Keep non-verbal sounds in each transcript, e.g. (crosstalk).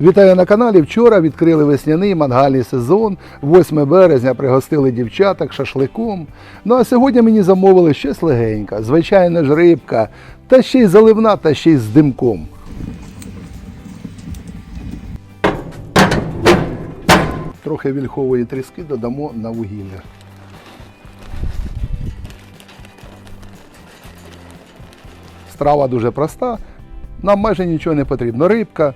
Вітаю на каналі. Вчора відкрили весняний мангальний сезон. 8 березня пригостили дівчаток шашликом. Ну а сьогодні мені замовили щось легеньке, звичайна ж рибка, та ще й заливна, та ще й з димком. Трохи вільхової тріски додамо на вугілля. Страва дуже проста, нам майже нічого не потрібно. Рибка,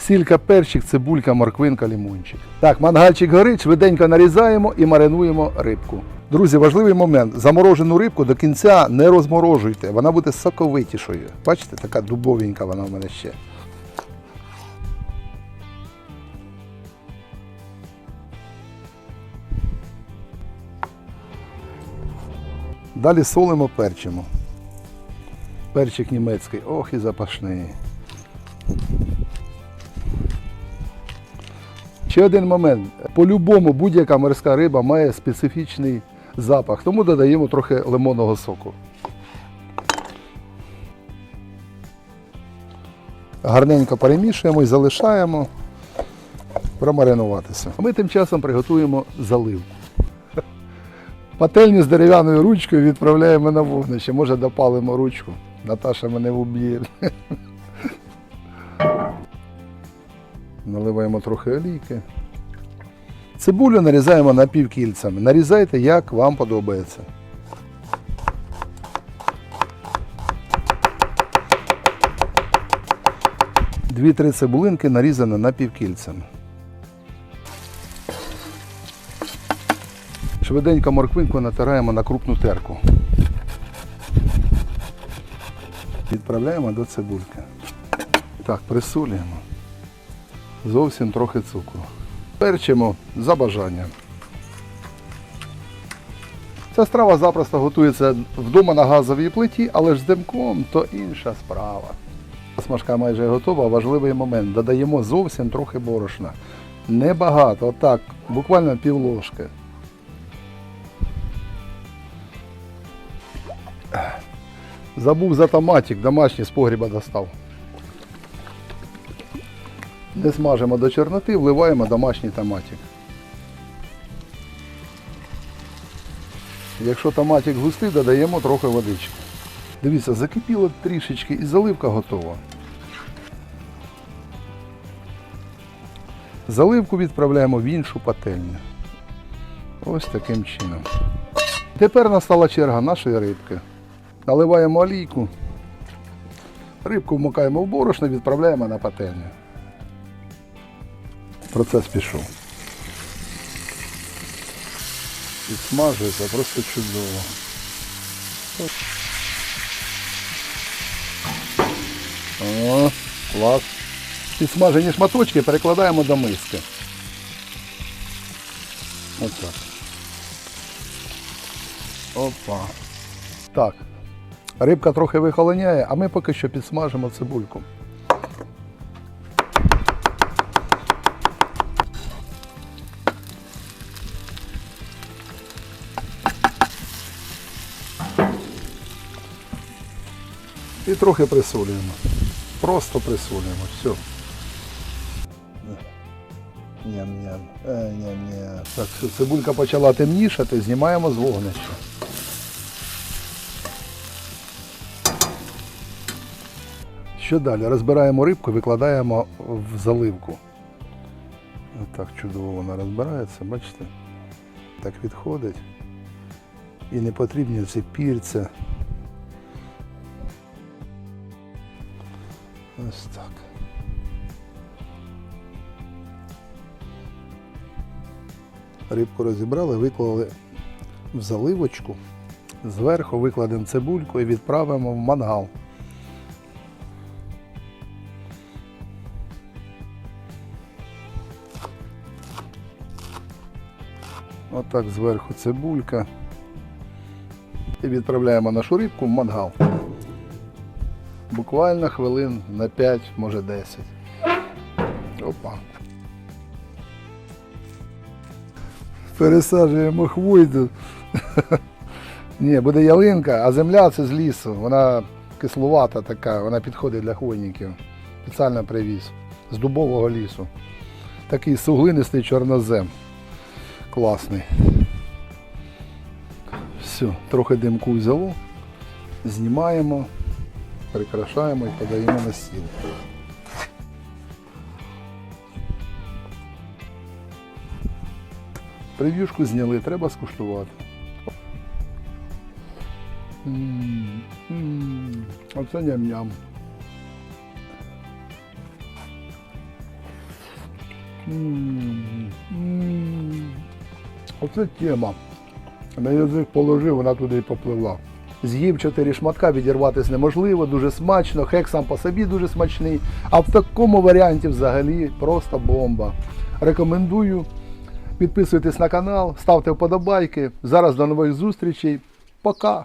сілька, перчик, цибулька, морквинка, лімончик. Так, мангальчик горить, швиденько нарізаємо і маринуємо рибку. Друзі, важливий момент. Заморожену рибку до кінця не розморожуйте, вона буде соковитішою. Бачите, така дубовенька вона в мене ще. Далі солимо, перчимо. Перчик німецький, ох і запашний. Ще один момент. По-любому будь-яка морська риба має специфічний запах, тому додаємо трохи лимонного соку. Гарненько перемішуємо і залишаємо промаринуватися. Ми тим часом приготуємо заливку. Пательню з дерев'яною ручкою відправляємо на вогнище. Може допалимо ручку. Наташа мене вб'є. Наливаємо трохи олійки. Цибулю нарізаємо напівкільцями. Нарізайте, як вам подобається. Дві-три цибулинки нарізані напівкільцями. Швиденько морквинку натираємо на крупну терку. Відправляємо до цибульки. Так, присолюємо. Зовсім трохи цукру. Перчимо за бажанням. Ця страва запросто готується вдома на газовій плиті, але ж з димком то інша справа. Смажка майже готова, важливий момент. Додаємо зовсім трохи борошна. Небагато, отак, буквально пів ложки. Забув за томатик, домашній з погріба достав. Не смажимо до чорноти, вливаємо домашній томатик. Якщо томатик густий, додаємо трохи водички. Дивіться, закипіло трішечки і заливка готова. Заливку відправляємо в іншу пательню. Ось таким чином. Тепер настала черга нашої рибки. Наливаємо олійку. Рибку вмикаємо в борошно, відправляємо на пательню. Процес пішов. Підсмажується просто чудово. О, клас. Підсмажені шматочки перекладаємо до миски. Ось так. Опа. Так. Рибка трохи вихолоняє, а ми поки що підсмажимо цибульку. І трохи присолюємо. Просто присолюємо. Все. Ням-ням. Е, ням-ням. Так, все, цибулька почала темнішати, знімаємо з вогнища. Що далі? Розбираємо рибку, викладаємо в заливку. Так чудово вона розбирається, бачите? Так відходить. І не потрібні ці пірця. Ось так. Рибку розібрали, виклали в заливочку. Зверху викладемо цибульку і відправимо в мангал. Отак зверху цибулька. І відправляємо нашу рибку в мангал. Буквально хвилин на 5, може 10. Опа. Пересаджуємо хвойду. (laughs) Ні, буде ялинка, а земля це з лісу. Вона кислувата така, вона підходить для хвойників. Спеціально привіз. з дубового лісу. Такий суглинистий чорнозем. Класний. Все, трохи димку взяло, знімаємо, прикрашаємо і подаємо на стіл. Прев'юшку зняли, треба скуштувати. Оце ням-ням. Оце тема. На язик положив, вона туди і попливла. З'їв чотири шматка, відірватися неможливо, дуже смачно, хек сам по собі дуже смачний. А в такому варіанті взагалі просто бомба. Рекомендую. Підписуйтесь на канал, ставте вподобайки. Зараз до нових зустрічей. Пока!